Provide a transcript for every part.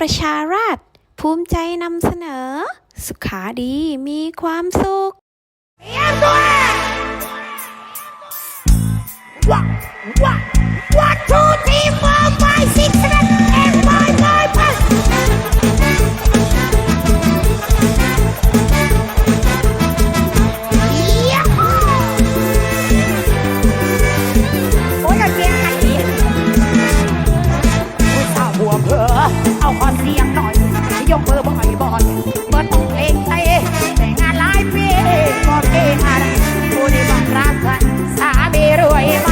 ประชาราษฎร์ภูมิใจนำเสนอ สุขาดีมีความสุข เอเอาคอนเสียงหน่อยยกเบอร์บ่อยบ่อยเบอร์ต้องเล่งใจแต่งานหลายปีก็เทอะไรผู้ที่บังรักกันสามีรวยมา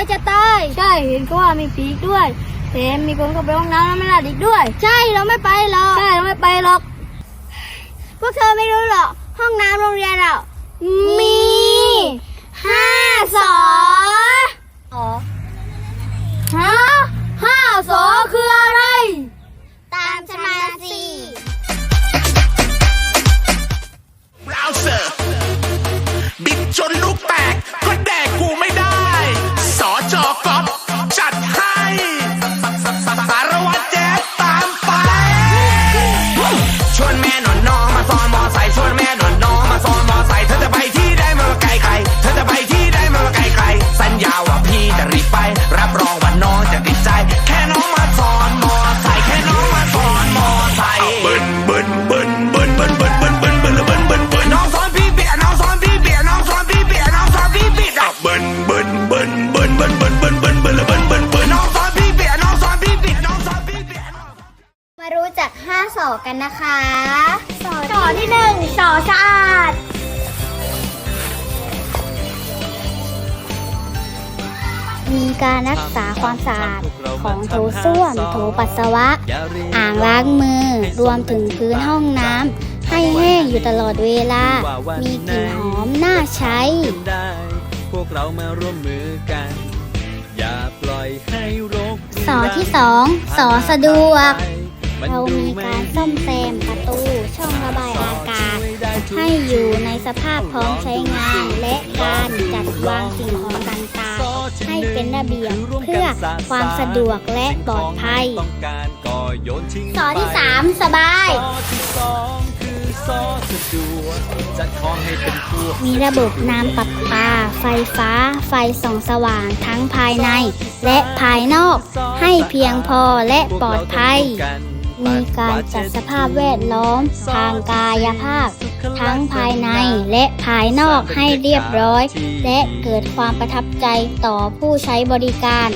น่ากลัวจะตาย ใช่เห็นก็ว่ามีปีกด้วยแถมมีคนเข้าไปห้องน้ำแล้วไม่ลาดอีกด้วย ใช่เราไม่ไปหรอกใช่เราไม่ไปหรอก พวกเธอไม่รู้หรอกห้องน้ำโรงเรียนเรา มีห้าสอฮ กันนะคะสอสอที่หนึ่งสอสะอาด มีการรักษาความสะอาดของโถส้วมโถปัสสาวะ อ่างล้างมือรวมถึงพื้นห้องน้ำให้แห้งอยู่ตลอดเวลา มีกลิ่นหอมน่าใช้กันได้พวกเรามาร่วมมือกัน อย่าปล่อยให้โรคสอที่สองสอสะดวกน เรามีการซ่อมแซมประตูช่องระบายอากาศ ให้อยู่ในสภาพพร้อมใช้งาน และการจัดวางสิ่งของต่างๆให้เป็นระเบียบเพื่อความสะดวกและปลอดภัยต้องการก็โยนทิ้งสอที่ไป3สบายมีระบบน้ำประปา ไฟฟ้า ไฟส่องสว่างทั้งภายใน และภายนอก ให้เพียงพอและปลอดภัย มีการจัดสภาพแวดล้อมทางกายภาพ ทั้งภายในและภายนอกให้เรียบร้อย และเกิดความประทับใจต่อผู้ใช้บริการ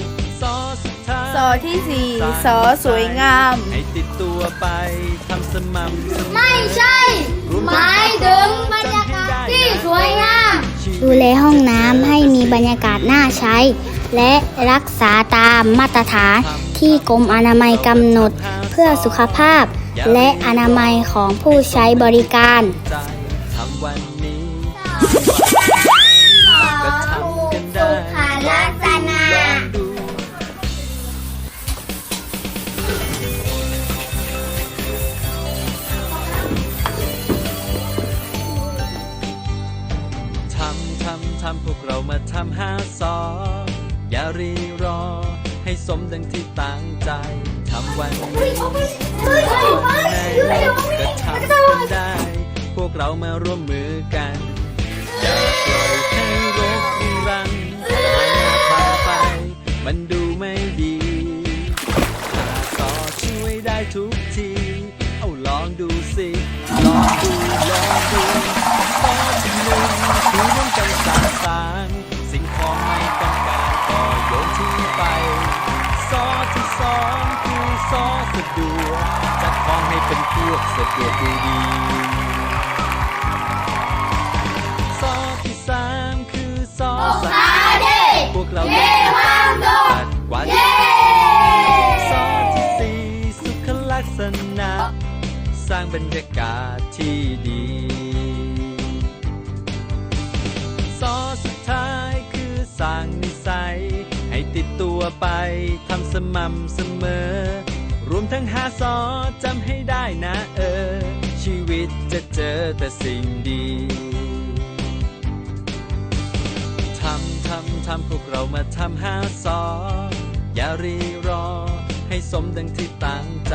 สอสุดท้ายสอที่สี่สอสวยงามให้ติดตัวไปทำสม่ำเสมอไม่ใช่ หมายถึงบรรยากาศที่สวยงาม ดูแลห้องน้ำให้มีบรรยากาศน่าใช้ และรักษาตามมาตรฐาน ที่กรมอนามัยกำหนดเพื่อสุขภาพ และอนามัยของผู้ใช้บริการใจทำวันนี้ก็ทำกันได้ลักษณะลองดูทำทำทำพวกเรามาทำห้าสออย่ารีรอ ให้สมดังที่ตั้งใจทำวันนี้ทำวันไหนก็ทำได้ พวกเรามาร่วมมือกันอย่าปล่อยให้ จัดของให้เป็นพวกสะดวกดูดีซอที่สามคือซอสะอาดเย้ความสุขปัดกวาดซอที่สี่สุขลักษณะ สร้างบรรยากาศที่ดีซอสุดท้ายคือสร้างนิสัย ให้ติดตัวไปทำสม่ำเสมอ รวมทั้งหาซอจำให้ได้นะเออ ชีวิตจะเจอแต่สิ่งดีทำทำทำพวกเรามาทำหาซออย่ารีรอ ให้สมดังที่ตั้งใจ